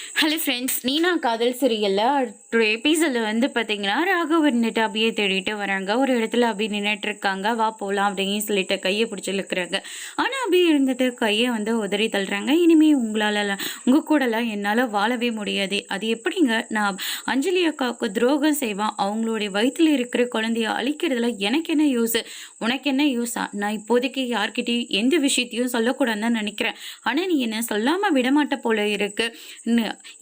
Hello friends நீனா காதல் சிறியல்ல அடுத்த எபிசோடில் வந்து பார்த்தீங்கன்னா ராகவ் இருந்துட்டு அப்படியே தேடிட்டு வராங்க. ஒரு இடத்துல அப்படி நின்றுட்டு இருக்காங்க வா போகலாம் அப்படின்னு சொல்லிட்டு கையை பிடிச்சி இழுக்கிறாங்க. ஆனால் அப்படியே இருந்துட்டு கையை வந்து உதறி தள்ளுறாங்க. இனிமேல் உங்களால் உங்கள் கூடலாம் என்னால் வாழவே முடியாது. அது எப்படிங்க? நான் அஞ்சலி அக்காவுக்கு துரோகம் செய்வான். அவங்களுடைய வயிற்றில் இருக்கிற குழந்தைய அழிக்கிறதுல எனக்கு என்ன யூஸ் உனக்கு என்ன யூஸா நான் இப்போதைக்கு யார்கிட்டையும் எந்த விஷயத்தையும் சொல்லக்கூடாதுன்னு நினைக்கிறேன். ஆனால் நீ என்ன சொல்லாமல் விடமாட்ட போல இருக்கு.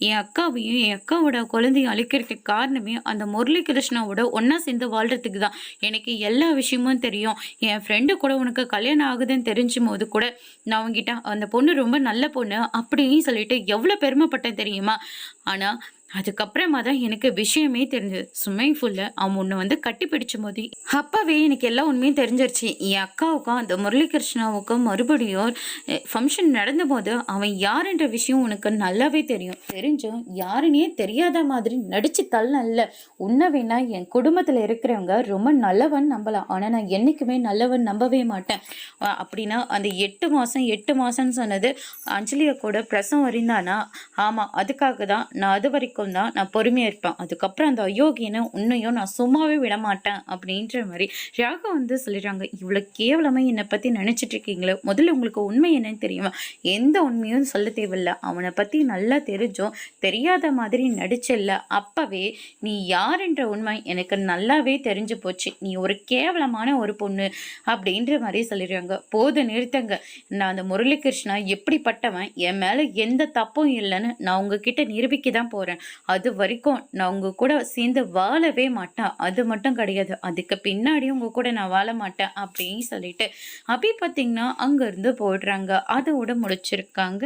என் அக்காவையும் என் அக்காவோட குழந்தையும் அழிக்கிறதுக்கு காரணமே அந்த முரளி கிருஷ்ணாவோட ஒன்றா சேர்ந்து வாழ்றதுக்கு தான். எனக்கு எல்லா விஷயமும் தெரியும். என் ஃப்ரெண்டு கூட உனக்கு கல்யாணம் ஆகுதுன்னு தெரிஞ்சும் போது கூட நான் அவங்ககிட்ட அந்த பொண்ணு ரொம்ப நல்ல பொண்ணு அப்படின்னு சொல்லிட்டு எவ்வளோ பெருமைப்பட்டேன் தெரியுமா? ஆனால் அதுக்கப்புறமா தான் எனக்கு விஷயமே தெரிஞ்சது. ஸ்விம்மிங் ஃபூலில் அவன் ஒன்று வந்து கட்டி பிடிச்ச போது அப்போவே எனக்கு எல்லா உண்மையும் தெரிஞ்சிருச்சு. என் அக்காவுக்கும் அந்த முரளிகிருஷ்ணாவுக்கும் மறுபடியும் ஃபங்க்ஷன் நடந்தபோது அவன் யாருன்ற விஷயம் உனக்கு நல்லாவே தெரியும். தெரிஞ்சும் யாருன்னே தெரியாத மாதிரி நடிச்சு தள்ளல உன்ன வேணா என் குடும்பத்தில் இருக்கிறவங்க ரொம்ப நல்லவன் நம்பலாம். ஆனால் நான் என்றைக்குமே நல்லவன் நம்பவே மாட்டேன். அப்படின்னா அந்த எட்டு மாதம் எட்டு மாதம்னு சொன்னது அஞ்சலியை கூட பிரசவம் வரைந்தானா ஆமாம் அதுக்காக தான். நான் அது வரைக்கும் தான் நான் பொறுமையாக இருப்பேன் அதுக்கப்புறம் அந்த அயோக்கியனை உன்னையும் நான் சும்மாவே விட மாட்டேன் அப்படின்ற மாதிரி ராகா வந்து சொல்லிடுறாங்க இவ்வளோ கேவலமாக என்னை பற்றி நினச்சிட்டு இருக்கீங்களே முதல்ல உங்களுக்கு உண்மை என்னன்னு தெரியுமா? எந்த உண்மையும் சொல்ல தேவையில்ல. அவனை பற்றி நல்லா தெரிஞ்சும் தெரியாத மாதிரி நடிச்சல்ல. அப்போவே நீ யாருன்ற உண்மை எனக்கு நல்லாவே தெரிஞ்சு போச்சு. நீ ஒரு கேவலமான ஒரு பொண்ணு அப்படின்ற மாதிரி சொல்லிடுறாங்க. போது நிறுத்தங்க. நான் அந்த முரளிகிருஷ்ணா எப்படிப்பட்டவன்? என் மேலே எந்த தப்பும் இல்லைன்னு நான் உங்ககிட்ட நிரூபிக்க தான் போகிறேன் அது வரைக்கும் நான் உங்கள் கூட சேர்ந்து வாழவே மாட்டேன். அது மட்டும் கிடையாது. அதுக்கு பின்னாடி உங்க கூட நான் வாழ மாட்டேன் அப்படின்னு சொல்லிட்டு அப்படி பார்த்தீங்கன்னா அங்கேருந்து போடுறாங்க அதோட முடிச்சிருக்காங்க.